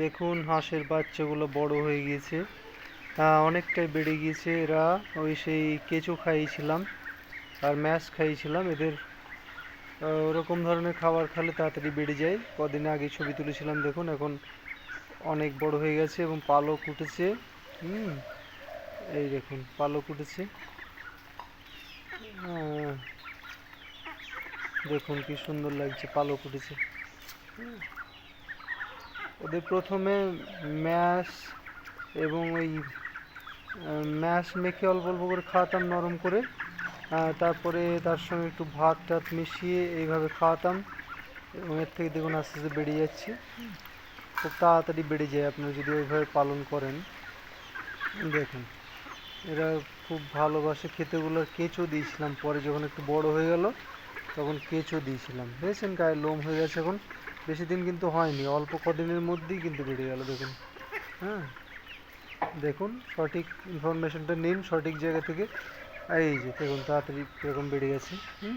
দেখুন হাঁসের বাচ্চাগুলো বড় হয়ে গিয়েছে। অনেকটাই বেড়ে গিয়েছে এরা। ওই সেই কেঁচো খাইয়েছিলাম আর ম্যাশ খাইয়েছিলাম এদের ওরকম ধরনের খাবার খেলে তাড়াতাড়ি বেড়ে যায়। কদিন আগে ছবি তুলেছিলাম, দেখুন, এখন অনেক বড় হয়ে গেছে এবং পালক উঠেছে। হুম, এই দেখুন, পালক উঠেছে। দেখুন কি সুন্দর লাগছে, পালক উঠেছে। ওদের প্রথমে ম্যাশ এবং ওই ম্যাশ মেখে অল্প অল্প করে খাওয়াতাম নরম করে। তারপরে তার সঙ্গে একটু ভাত টাত মিশিয়ে এইভাবে খাওয়াতাম। এবং এর থেকে দেখুন আস্তে আস্তে বেড়ে যাচ্ছে। খুব তাড়াতাড়ি বেড়ে যায় আপনারা যদি ওইভাবে পালন করেন। দেখুন, এরা খুব ভালোবাসে। খেতেগুলো কেঁচো দিয়েছিলাম। পরে যখন একটু বড় হয়ে গেল, তখন কেঁচো দিয়েছিলাম। দেখছেন গায়ে লোম হয়ে গেছে এখন? বেশি দিন কিন্তু হয়নি, অল্প কদিনের মধ্যেই কিন্তু বেড়ে গেল, দেখুন। হ্যাঁ? দেখুন, সঠিক ইনফরমেশনটা নিন, সঠিক জায়গা থেকে। এই যে, দেখুন, তাড়াতাড়ি কীরকম বেড়ে গেছে, হুম?